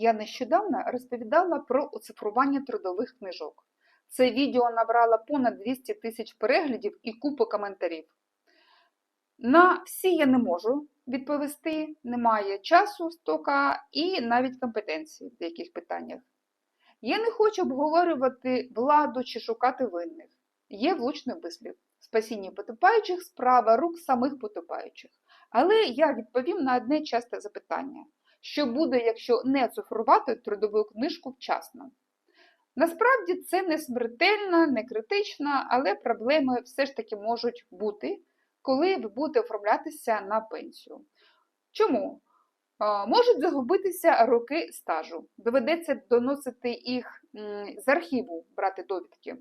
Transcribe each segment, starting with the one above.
Я нещодавно розповідала про оцифрування трудових книжок. Це відео набрало понад 200 тисяч переглядів і купу коментарів. На всі я не можу відповісти, немає часу стока і навіть компетенції в деяких питаннях. Я не хочу обговорювати владу чи шукати винних. Є влучний вислів. Спасіння потопаючих справа рук самих потопаючих. Але я відповім на одне часте запитання: що буде, якщо не цифрувати трудову книжку вчасно? Насправді це не смертельна, не критична, але проблеми все ж таки можуть бути, коли ви будете оформлятися на пенсію. Чому? Можуть загубитися роки стажу. Доведеться доносити їх з архіву, брати довідки.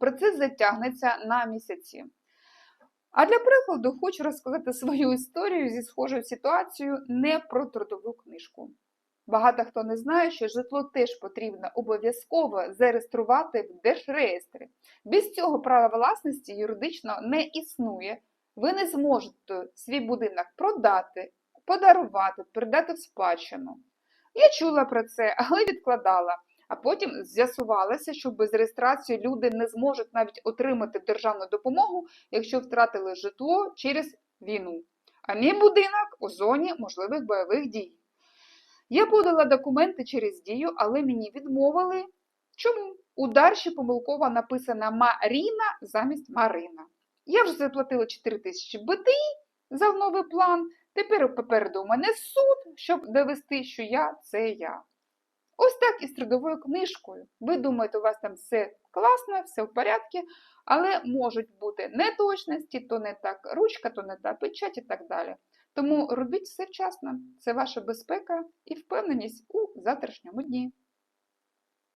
Процес затягнеться на місяці. А для прикладу хочу розказати свою історію зі схожою ситуацією не про трудову книжку. Багато хто не знає, що житло теж потрібно обов'язково зареєструвати в держреєстрі. Без цього права власності юридично не існує. Ви не зможете свій будинок продати, подарувати, передати в спадщину. Я чула про це, але відкладала. А потім з'ясувалося, що без реєстрації люди не зможуть навіть отримати державну допомогу, якщо втратили житло через війну. А мій будинок у зоні можливих бойових дій. Я подала документи через дію, але мені відмовили. Чому? У Дарші помилково написана Маріна замість Марина. Я вже заплатила 4 тисячі БТІ за новий план. Тепер попереду у мене суд, щоб довести, що я це я. Ось так і з трудовою книжкою. Ви думаєте, у вас там все класно, все в порядку, але можуть бути неточності, то не так ручка, то не та печать і так далі. Тому робіть все вчасно. Це ваша безпека і впевненість у завтрашньому дні.